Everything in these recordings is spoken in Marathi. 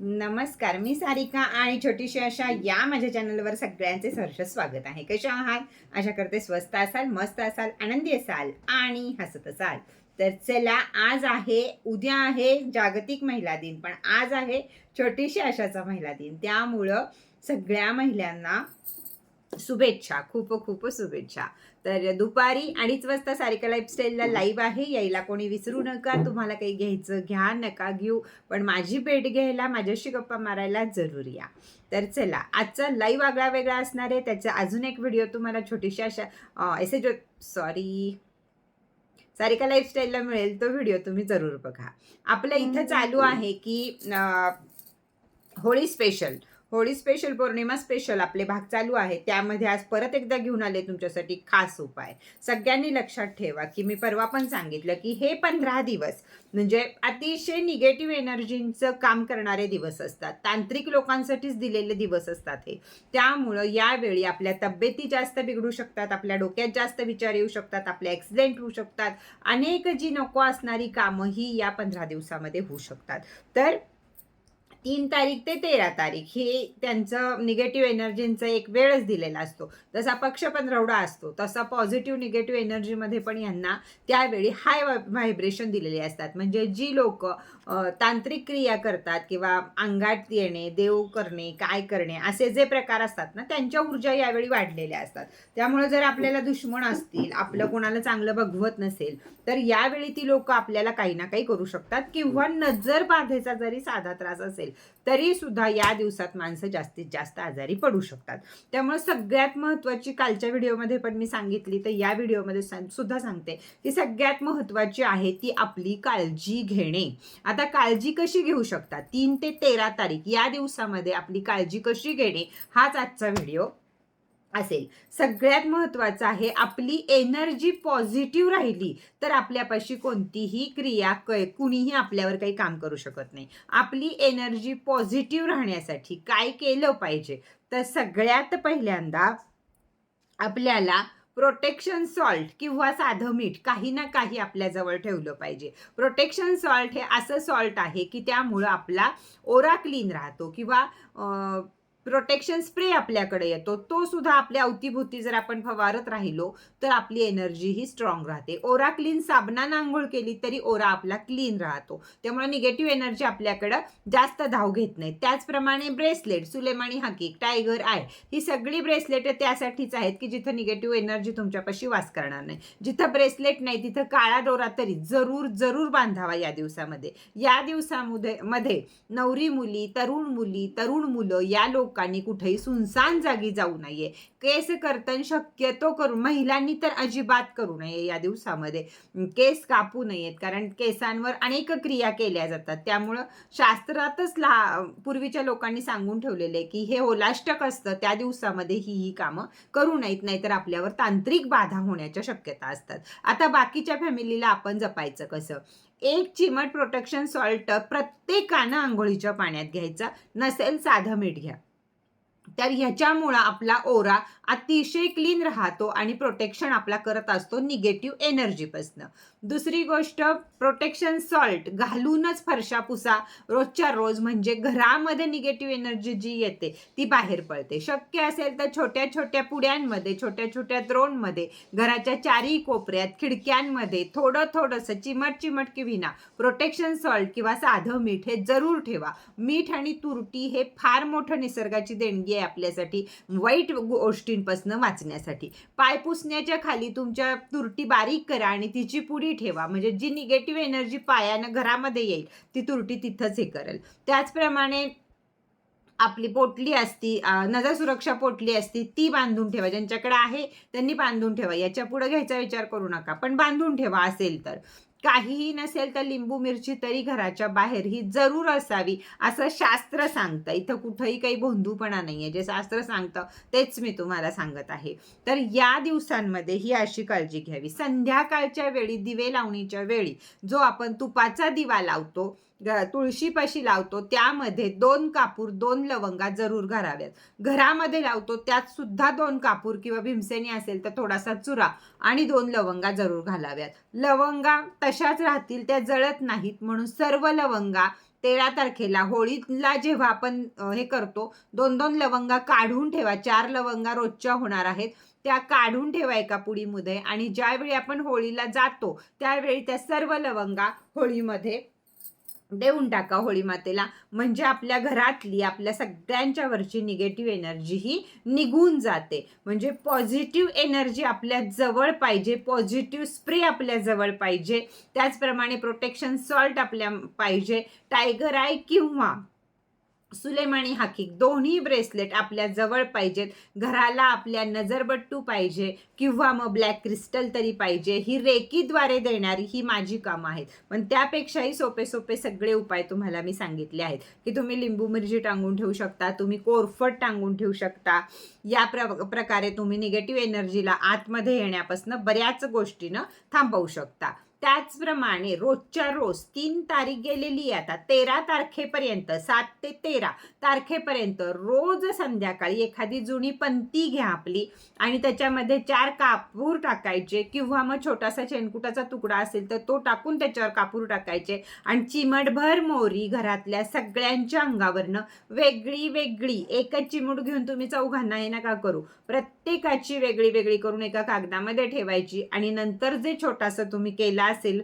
नमस्कार मी सारिका आणि छोटीशी अशा या माझ्या चॅनलवर सगळ्यांचे सहर्ष स्वागत आहे. कशा आहात? आशा करते स्वस्त असाल मस्त असाल आनंदी असाल आणि हसत असाल. तर चला आज आहे उद्या आहे जागतिक महिला दिन पण आज आहे छोटीशी अशाचा महिला दिन. त्यामुळं सगळ्या महिलांना शुभेच्छा खूप खूप शुभेच्छा. तर दुपारी अडीच वाजता सारिका लाईफस्टाईलला लाईव्ह आहे. यायला कोणी विसरू नका. तुम्हाला काही घ्यायचं घ्या नका घेऊ. पण माझी भेट घ्यायला माझ्याशी गप्पा मारायला जरूर या. तर चला आजचा लाईव्ह आगळा वेगळा असणार आहे. त्याचा अजून एक व्हिडिओ तुम्हाला छोटीशी अशा एसे जो सॉरी सारिका लाईफस्टाईलला मिळेल तो व्हिडिओ तुम्ही जरूर बघा. आपलं इथं चालू आहे की Holi special Holi special Purnima special आपले भाग चालू आहे त्यामध्ये आज परत एकदा घेऊन आले तुमच्यासाठी खास उपाय. सगळ्यांनी लक्षात ठेवा की मी परवा पण सांगितलं की हे पंधरा दिवस म्हणजे अतिशय निगेटिव्ह एनर्जींचं काम करणारे दिवस असतात. तांत्रिक लोकांसाठीच दिलेले दिवस असतात हे. त्यामुळं यावेळी आपल्या तब्येती जास्त बिघडू शकतात आपल्या डोक्यात जास्त विचार येऊ शकतात आपले ॲक्सिडेंट होऊ शकतात. अनेक जी नको असणारी कामं ही या पंधरा दिवसामध्ये होऊ शकतात. तर तीन तारीख ते तेरा तारीख हे त्यांचं निगेटिव्ह एनर्जींचा एक वेळच दिलेला असतो. जसा पक्ष पंधरवडा असतो तसा पॉझिटिव्ह निगेटिव्ह एनर्जीमध्ये पण यांना त्यावेळी हाय व्हायब्रेशन दिलेले असतात. म्हणजे जी लोक तांत्रिक क्रिया करतात किंवा अंगात येणे देव करणे काय करणे असे जे प्रकार असतात ना त्यांच्या ऊर्जा यावेळी वाढलेल्या असतात. त्यामुळे जर आपल्याला दुश्मन असतील आपलं कोणाला चांगलं बघवत नसेल तर यावेळी ती लोक आपल्याला काही ना काही करू शकतात. किंवा नजर बाधेचा जरी साधा त्रास असेल तरी सुद्धा या दिवसात माणसं जास्तीत जास्त आजारी पडू शकतात. त्यामुळे सगळ्यात महत्त्वाची कालच्या व्हिडिओमध्ये पण मी सांगितली तर या व्हिडिओमध्ये सुद्धा सांगते की सगळ्यात महत्त्वाची आहे ती आपली काळजी घेणे. आता काळजी कशी घेऊ शकता तीन ते तेरा तारीख या दिवसामध्ये आपली काळजी कशी घेणे? हाच आजचा व्हिडिओ. असेल. सगळ्यात महत्त्वाचं आहे आपली एनर्जी पॉझिटिव्ह राहिली तर आपल्यापाशी कोणतीही क्रिया क कुणीही आपल्यावर काही काम करू शकत नाही. आपली एनर्जी पॉझिटिव्ह राहण्यासाठी काय केलं पाहिजे? तर सगळ्यात पहिल्यांदा आपल्याला प्रोटेक्शन सॉल्ट किंवा साधं मीठ काही ना काही आपल्याजवळ ठेवलं पाहिजे. प्रोटेक्शन सॉल्ट हे असं सॉल्ट आहे की त्यामुळं आपला ओरा क्लीन राहतो किंवा प्रोटेक्शन स्प्रे आपल्याकडे येतो. तो सुद्धा आपल्या अवतीभोवती जर आपण फवारत राहिलो तर आपली एनर्जी ही स्ट्रॉंग राहते. ओरा क्लीन साबणानं आंघोळ केली तरी ओरा आपला क्लीन राहतो. त्यामुळे निगेटिव्ह एनर्जी आपल्याकडं जास्त धाव घेत नाही. त्याचप्रमाणे ब्रेसलेट सुलेमानी हकीक टायगर आय ही सगळी ब्रेसलेट त्यासाठीच आहेत की जिथं निगेटिव्ह एनर्जी तुमच्यापाशी वास करणार नाही. जिथं ब्रेसलेट नाही तिथं काळा डोरा तरी जरूर जरूर बांधावा या दिवसामध्ये. या दिवसामध्ये मध्ये नवरी मुली तरुण मुली तरुण मुलं या लोक लोकांनी कुठेही सुनसान जागी जाऊ नये. केस कर्तन शक्यतो करू महिलांनी तर अजिबात करू नये या दिवसामध्ये. केस कापू नयेत कारण केसांवर अनेक क्रिया केल्या जातात. त्यामुळं शास्त्रातच लहा पूर्वीच्या लोकांनी सांगून ठेवलेले की हे होलाष्टक असतं त्या दिवसामध्ये ही ही कामं करू नयेत नाहीतर आपल्यावर तांत्रिक बाधा होण्याच्या शक्यता असतात. आता बाकीच्या फॅमिलीला आपण जपायचं कसं? एक चिमट प्रोटेक्शन सॉल्ट प्रत्येकानं आंघोळीच्या पाण्यात घ्यायचा नसेल साधं मीठ घ्या. तर ह्याच्यामुळं आपला ओरा अतिशय क्लीन राहतो आणि प्रोटेक्शन आपला करत असतो निगेटिव्ह एनर्जीपासनं दुसरी गोष्ट प्रोटेक्शन सॉल्ट घालूनच फरशा पुसा रोजच्या रोज म्हणजे घरामध्ये निगेटिव्ह एनर्जी जी येते ती बाहेर पडते. शक्य असेल तर छोट्या छोट्या पुड्यांमध्ये छोट्या छोट्या द्रोणमध्ये घराच्या चारही कोपऱ्यात खिडक्यांमध्ये थोडं थोडंसं चिमट चिमट की विना प्रोटेक्शन सॉल्ट किंवा साधं मीठ हे जरूर ठेवा. मीठ आणि तुरटी हे फार मोठं निसर्गाची देणगी आहे आपल्यासाठी वाईट गोष्टींपासून वाचण्यासाठी. पाय पुसण्याच्या खाली तुमच्या तुरटी बारीक करा आणि तिची पुडी ठेवा. म्हणजे जी निगेटिव्ह एनर्जी पायानं घरामध्ये येईल ती तुरटी तिथंच हे करेल. त्याचप्रमाणे आपली पोटली असती नजर सुरक्षा पोटली असती ती बांधून ठेवा. ज्यांच्याकडे आहे त्यांनी बांधून ठेवा. याच्यापुढे घ्यायचा विचार करू नका. पण बांधून ठेवा असेल तर. काहीही नसेल तर लिंबू मिरची तरी घराच्या बाहेर ही जरूर असावी असं शास्त्र सांगतं. इथं कुठंही काही भोंदूपणा नाही आहे जे शास्त्र सांगतं तेच मी तुम्हाला सांगत आहे. तर या दिवसांमध्ये ही अशी काळजी घ्यावी. संध्याकाळच्या वेळी दिवे लावणीच्या वेळी जो आपण तुपाचा दिवा लावतो तुळशीपाशी लावतो त्यामध्ये दोन कापूर दोन लवंगा जरूर घालाव्यात. घरामध्ये लावतो त्यात सुद्धा दोन कापूर किंवा भीमसेनी असेल तर थोडासा चुरा आणि दोन लवंगा जरूर घालाव्यात. लवंगा तशाच राहतील त्या जळत नाहीत म्हणून सर्व लवंगा तेरा तारखेला होळीला जेव्हा आपण हे करतो दोन दोन लवंगा काढून ठेवा चार लवंगा रोजच्या होणार आहेत त्या काढून ठेवा एका पुडीमध्ये आणि ज्यावेळी आपण होळीला जातो त्यावेळी त्या सर्व लवंगा होळीमध्ये देऊन टाका होळी मातेला. म्हणजे आपल्या घरातली आपल्या सगळ्यांच्या वरची निगेटिव्ह एनर्जी ही निघून जाते. म्हणजे पॉझिटिव्ह एनर्जी आपल्या जवळ पाहिजे पॉझिटिव्ह स्प्रे आपल्या जवळ पाहिजे. त्याचप्रमाणे प्रोटेक्शन सॉल्ट आपल्या पाहिजे. टायगर आय किंवा सुलेमानी हाकिक दोन्ही ब्रेसलेट आपल्या जवळ पाहिजेत. घराला आपल्या नजरबट्टू पाहिजे किंवा मग ब्लॅक क्रिस्टल तरी पाहिजे. ही रेकीद्वारे देणारी ही माझी कामं आहेत. पण त्यापेक्षाही सोपे सोपे सगळे उपाय तुम्हाला मी सांगितले आहेत. की तुम्ही लिंबू मिरची टांगून ठेवू शकता तुम्ही कोरफट टांगून ठेवू शकता. या प्र प्रकारे तुम्ही निगेटिव्ह एनर्जीला आतमध्ये येण्यापासून बऱ्याच गोष्टीनं थांबवू शकता. त्याचप्रमाणे रोजच्या रोज तीन तारीख गेलेली आहे आता तेरा तारखेपर्यंत सात ते तेरा तारखेपर्यंत रोज संध्याकाळी एखादी जुनी पंती घ्या आपली आणि त्याच्यामध्ये चार कापूर टाकायचे किंवा मग छोटासा शेणकुटाचा तुकडा असेल तर तो टाकून त्याच्यावर कापूर टाकायचे आणि चिमटभर मोरी घरातल्या सगळ्यांच्या अंगावरनं वेगळी वेगळी एकच चिमूट घेऊन तुम्ही चौघांना हे नका करू. प्रत्येक प्रत्येकाची वेगळी वेगळी करून एका कागदामध्ये ठेवायची आणि नंतर जे छोटासा तुम्ही केला असेल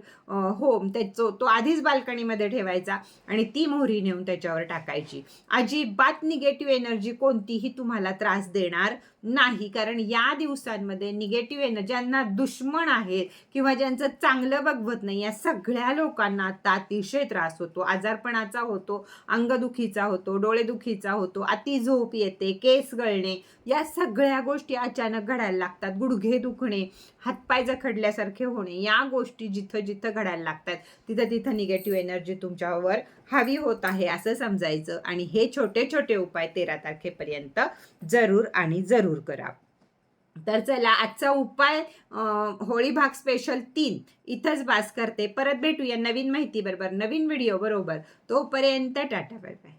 होम त्याचं तो आधीच बाल्कनीमध्ये ठेवायचा आणि ती मोहरी नेऊन त्याच्यावर टाकायची. अजिबात निगेटिव्ह एनर्जी कोणतीही तुम्हाला त्रास देणार नाही. कारण या दिवसांमध्ये निगेटिव्ह एनर्जी ज्यांना दुश्मन आहेत किंवा ज्यांचं चांगलं बघवत नाही या सगळ्या लोकांना आता अतिशय त्रास होतो. आजारपणाचा होतो अंगदुखीचा होतो डोळेदुखीचा होतो अति झोप येते केस गळणे या सगळ्या गोष्टी अचानक घडायला लागतात. गुडघे दुखणे हातपाय जखडल्यासारखे होणे या गोष्टी जिथं जिथं घडायला लागतात तिथं तिथं निगेटिव्ह एनर्जी तुमच्यावर हवी होत आहे असं समजायचं. आणि हे छोटे छोटे उपाय तेरा तारखेपर्यंत जरूर आणि जरूर करा. तर चला आजचा उपाय होळी भाग स्पेशल तीन. इथंच बास करते. परत भेटूया नवीन माहिती बरोबर नवीन व्हिडिओ बरोबर. तोपर्यंत टाटा बाय बाय